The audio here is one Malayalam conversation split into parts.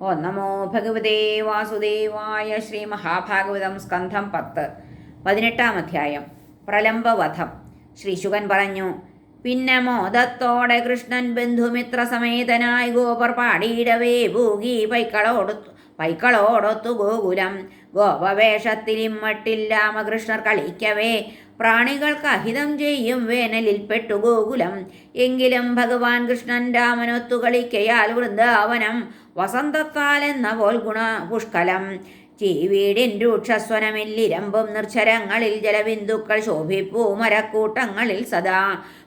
ഓ നമോ ഭഗവതേ വാസുദേവായ ശ്രീ മഹാഭാഗവതം സ്കന്ധം പത്ത് പതിനെട്ടാം അധ്യായം പ്രലംബവധം. ശ്രീ ശുകൻ പറഞ്ഞു പിന്നെ മോദത്തോടെ കൃഷ്ണൻ ബന്ധുമിത്ര സമേതനായി ഗോപർ പാടിയിടവേ ഭൂഗി പൈക്കളോടൊത്തു പൈക്കളോടൊത്തു ഗോകുലം ഗോപവേഷത്തിലിമ്മട്ടിൽ രാമകൃഷ്ണർ കളിക്കവേ പ്രാണികൾക്ക് അഹിതം ചെയ്യും വേനലിൽ പെട്ടു ഗോകുലം എങ്കിലും ഭഗവാൻ കൃഷ്ണൻ രാമനൊത്തു കളിക്കയാൽ വൃന്ദാവനം വസന്തത്താലെന്ന പോൽ ഗുണ പുഷ്കലം. ചീവീടിൻ രൂക്ഷസ്വനമില്ലിരമ്പും നിർച്ചരങ്ങളിൽ ജലബിന്ദുക്കൾ ശോഭിപ്പൂ മരക്കൂട്ടങ്ങളിൽ സദാ.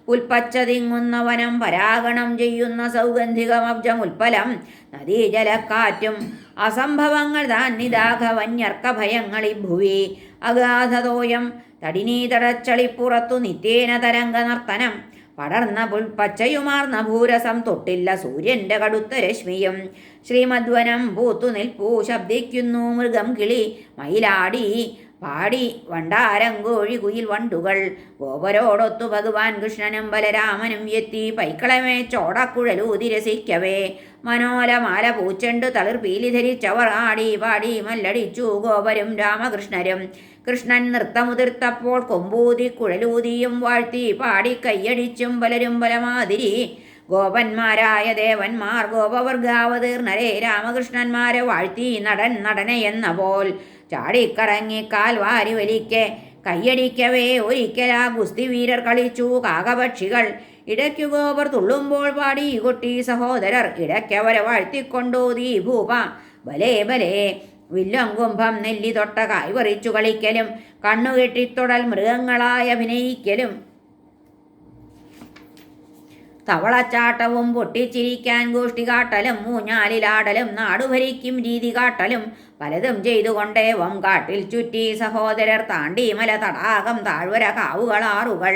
പുൽപ്പച്ച തിങ്ങുന്ന വനം പരാഗണം ചെയ്യുന്ന സൗഗന്ധികമബ്ജമുൽപ്പലം നദീജലക്കാറ്റും അസംഭവങ്ങൾ താൻ നിദാഘ വന്യർക്ക ഭയങ്ങളി ഭുവി അഗാധതോയം തടിനീതടച്ചളിപ്പുറത്തു നിത്യേന തരംഗ നർത്തനം പടർന്ന പുൽപ്പച്ചയുമാർന്ന ഭൂരസം തൊട്ടില്ല സൂര്യന്റെ കടുത്ത രശ്മിയും. ശ്രീമധ്വനം പൂത്തു നിൽപ്പൂ ശബ്ദിക്കുന്നു മൃഗം കിളി മയിലാടി പാടി വണ്ടാരങ്കോഴി കുയിൽ വണ്ടുകൾ. ഗോപരോടൊത്തു ഭഗവാൻ കൃഷ്ണനും ബലരാമനും എത്തി. പൈക്കളമേ ചോടക്കുഴലൂതി രസിക്കവേ മനോലമാല പൂച്ചെണ്ടു തളിർപീലി ധരിച്ചവർ ആടി പാടി മല്ലടിച്ചു ഗോപരും രാമകൃഷ്ണരും. കൃഷ്ണൻ നൃത്തമുതിർത്തപ്പോൾ കൊമ്പൂതി കുഴലൂതിയും വാഴ്ത്തി പാടി കയ്യടിച്ചും പലരും പലമാതിരി ഗോപന്മാരായ ദേവന്മാർ ഗോപവർഗാവതീർണരെ രാമകൃഷ്ണന്മാരെ വാഴ്ത്തി നടൻ നടനെ എന്ന പോൽ ചാടിക്കറങ്ങി കാൽ വാരി വലിക്കെ. കയ്യടിക്കവേ ഒരിക്കലാ ഗുസ്തി വീരർ കളിച്ചു. കാകപക്ഷികൾ ഇടയ്ക്കു ഗോപർ തുള്ളുമ്പോൾ പാടി. കുട്ടി സഹോദരർ ഇടയ്ക്കവരെ വാഴ്ത്തിക്കൊണ്ടു. ഭൂപ. ബലേ ബലേ. വില്ലം കുംഭം നെല്ലി തൊട്ട കൈവറിച്ചു കളിക്കലും. കണ്ണുകെട്ടിത്തൊടൽ മൃഗങ്ങളായി അഭിനയിക്കലും. തവളച്ചാട്ടവും പൊട്ടിച്ചിരിക്കാൻ ഗോഷ്ടി കാട്ടലും. മൂഞ്ഞാലിലാടലും നാടുഭരിക്കും രീതി കാട്ടലും. പലതും ചെയ്തുകൊണ്ടേവം കാട്ടിൽ ചുറ്റി സഹോദരർ താണ്ടി മല തടാകം താഴ്വര കാവുകളാറുകൾ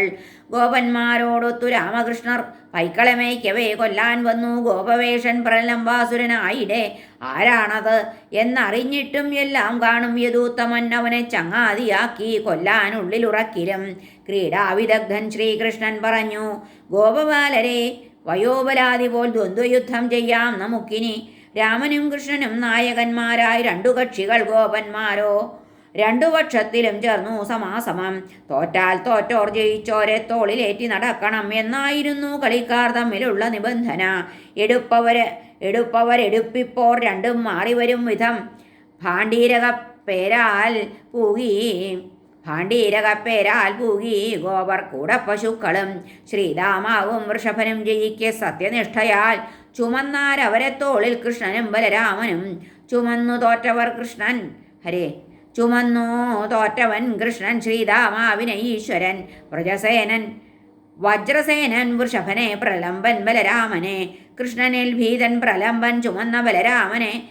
ഗോപന്മാരോടൊത്തു രാമകൃഷ്ണർ പൈക്കളമേയ്ക്കവേ കൊല്ലാൻ വന്നു ഗോപവേഷൻ പ്രലംബാസുരനായിടെ ആരാണത്? എന്നറിഞ്ഞിട്ടും എല്ലാം കാണും യദൂത്തമൻ അവനെ ചങ്ങാതിയാക്കി കൊല്ലാനുള്ളിലുറക്കിലും ക്രീഡാവിദഗ്ധൻ ശ്രീകൃഷ്ണൻ പറഞ്ഞു ഗോപബാലരെ വയോബലാദി പോൽ ദ്വന്ദ്വയുദ്ധം ചെയ്യാം നമുക്കിനി. രാമനും കൃഷ്ണനും നായകന്മാരായി രണ്ടു കക്ഷികൾ ഗോപന്മാരോ. രണ്ടു പക്ഷത്തിലും ചേർന്നു സമാസമം. തോറ്റാൽ തോറ്റോർ ജയിച്ചോരെ തോളിലേറ്റി നടക്കണം എന്നായിരുന്നു കളിക്കാർ തമ്മിലുള്ള നിബന്ധന. എടുപ്പവര് എടുപ്പവരെടുപ്പിപ്പോർ രണ്ടും മാറി വരും വിധം. ഭാണ്ഡീരക പേരാൽ പൂകി ഭാണ്ഡീരകപ്പേരാൽ പൂകി ഗോവർ കൂടെ പശുക്കളും. ശ്രീരാമാവും വൃഷഭനും ജയിക്ക് സത്യനിഷ്ഠയാൽ ചുമന്നാരവരെ തോളിൽ കൃഷ്ണനും ബലരാമനും. ചുമന്നു തോറ്റവർ കൃഷ്ണൻ ഹരേ. ചുമന്നു തോറ്റവൻ കൃഷ്ണൻ ശ്രീരാമാവിനെ ഈശ്വരൻ വ്രജസേനൻ വജ്രസേനൻ വൃഷഭനെ പ്രലംബൻ ബലരാമനെ. കൃഷ്ണനിൽ ഭീതൻ പ്രലംബൻ ചുമന്ന ബലരാമനെ.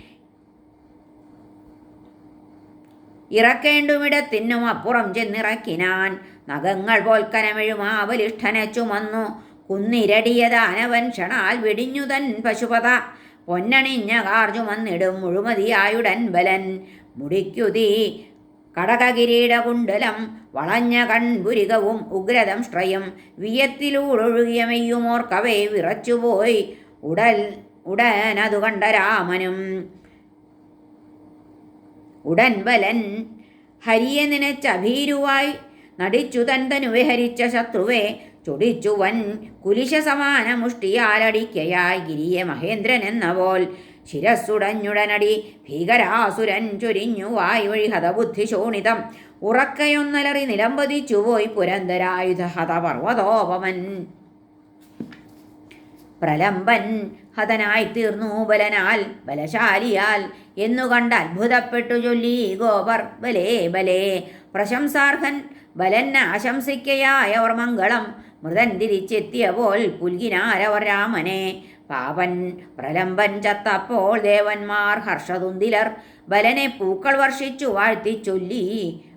ഇറക്കേണ്ടുമിടത്തിനും അപ്പുറം ചെന്നിറക്കിനാൻ. നഖങ്ങൾ പോൽക്കനമിഴുമാവലിഷ്ഠനെ ചുമന്നു. കുന്നിരടിയതാനവൻ ക്ഷണാൽ വെടിഞ്ഞുതൻ പശുപത. പൊന്നണിഞ്ഞ കാർജുമന്നിടും മുഴുമതിയായുടൻ ബലൻ. മുടിക്കുതി കടകകിരീടകുണ്ടലം വളഞ്ഞ കൺപുരികവും ഉഗ്രതം ശ്രയം വിയത്തിലൂടൊഴുകിയ മെയ്യുമോർക്കവേ വിറച്ചുപോയി ഉടൽ ഉടനതു കണ്ട രാമനും. ഉടൻ ബലൻ ഹരിയെ നിനച്ചഭീരുവായി നടിച്ചു തൻ തനുവെ ഹരിച്ച ശത്രുവെ ചൊടിച്ചുവൻ കുലിശ സമാന മുഷ്ടിയാലടിക്കയായി ഗിരിയെ മഹേന്ദ്രൻ എന്ന പോൽ. ശിരസ്സുടഞ്ഞുടനടി ഭീകരാസുരൻ ചൊരിഞ്ഞു വായ് വഴി ഹതബുദ്ധി ശോണിതം. ഉറക്കയൊന്നലറി നിലംപതിച്ചുപോയി പുരന്തരായുധ ഹതപർവതോപമൻ പ്രലംബൻ ഹതനായി തീർന്നു ബലനാൽ ബലശാലിയാൽ എന്നു കണ്ട് അത്ഭുതപ്പെട്ടു ചൊല്ലി ഗോപർ ബലേ ബലേ. പ്രശംസാർഹൻ ബലന്ന ആശംസിക്കയായ അവർ മംഗളം മൃതൻ തിരിച്ചെത്തിയപ്പോൾ പുൽകിനാരവർ രാമനെ. പാപൻ പ്രലംബൻ ചത്തപ്പോൾ ദേവന്മാർ ഹർഷതുന്തിലർ ബലനെ പൂക്കൾ വർഷിച്ചു വാഴ്ത്തി ചൊല്ലി